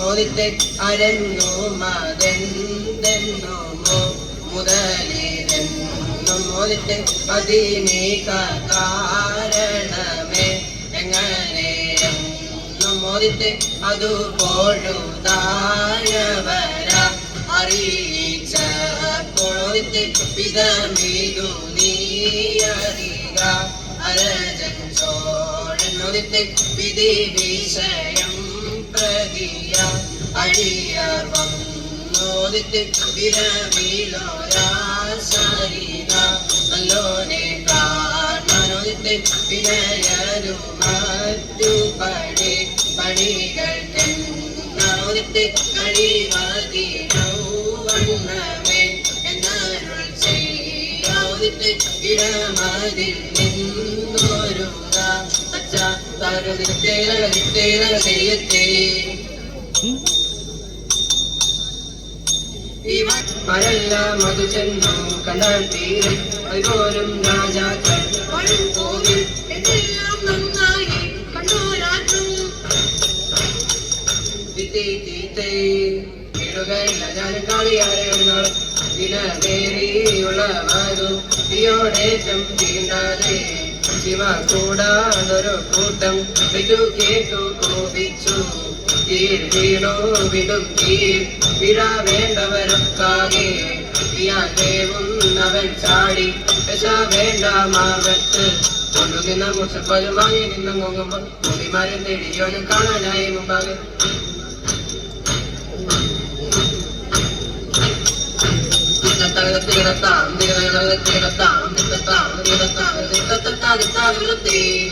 മോദിത്തെ അരന്നു മതെന്തെന്നോമോ മുതലിതെന്നും മോദിത്തെ പതിനേക കാരണമേ എങ്ങനെ മോദിത്തെ അതു പോഴുതാരവര അറിയിച്ച മോദിത്തെ പിതമിതു നീ അറിയാം നോദിത്തെ വിധി വിഷയം പ്രതിയ അടിയർ വന്നോദിത്തെ വിരവിലോരാശരീര നല്ലോനെ കാണോദിത്തെ വിനയരു മറ്റു പടി പണികൾ നോദിത്തെ കഴിവതിനൗവണ്ണമേ എന്നരുൾ ചെയ്യോദിത്തെ മരല്ല മധുജന്മം കണ്ടാൽ തീരെ അതുപോലും രാജാക്കൾ കോവിൽ എല്ലാം നന്നായി കണ്ടോരാറ്റും കളിയാരെ ഒന്നാൾ ഇട നേരിയുള്ളവാതു തീയോടേറ്റം തീണ്ടാതെ ശിവ കൂടാതൊരു കൂട്ടം വിട്ടു കേട്ടു കോപിച്ചു. തീർ വീണു വിടും തീർ വിഴ വേണ്ടവരൊക്കാകെ. ദേവും അവൻ ചാടി പെശ വേണ്ട മാർഗത്ത്. കൊണ്ടുനിന്ന മുസപ്പലും വാങ്ങി നിന്നും കൊങ്ങുമ്പോൾ കുടിമാരും തേടിയോനും കാണാനായി മുമ്പാകെ. തികത്താം കിടത്താം തികത്താം Thank you.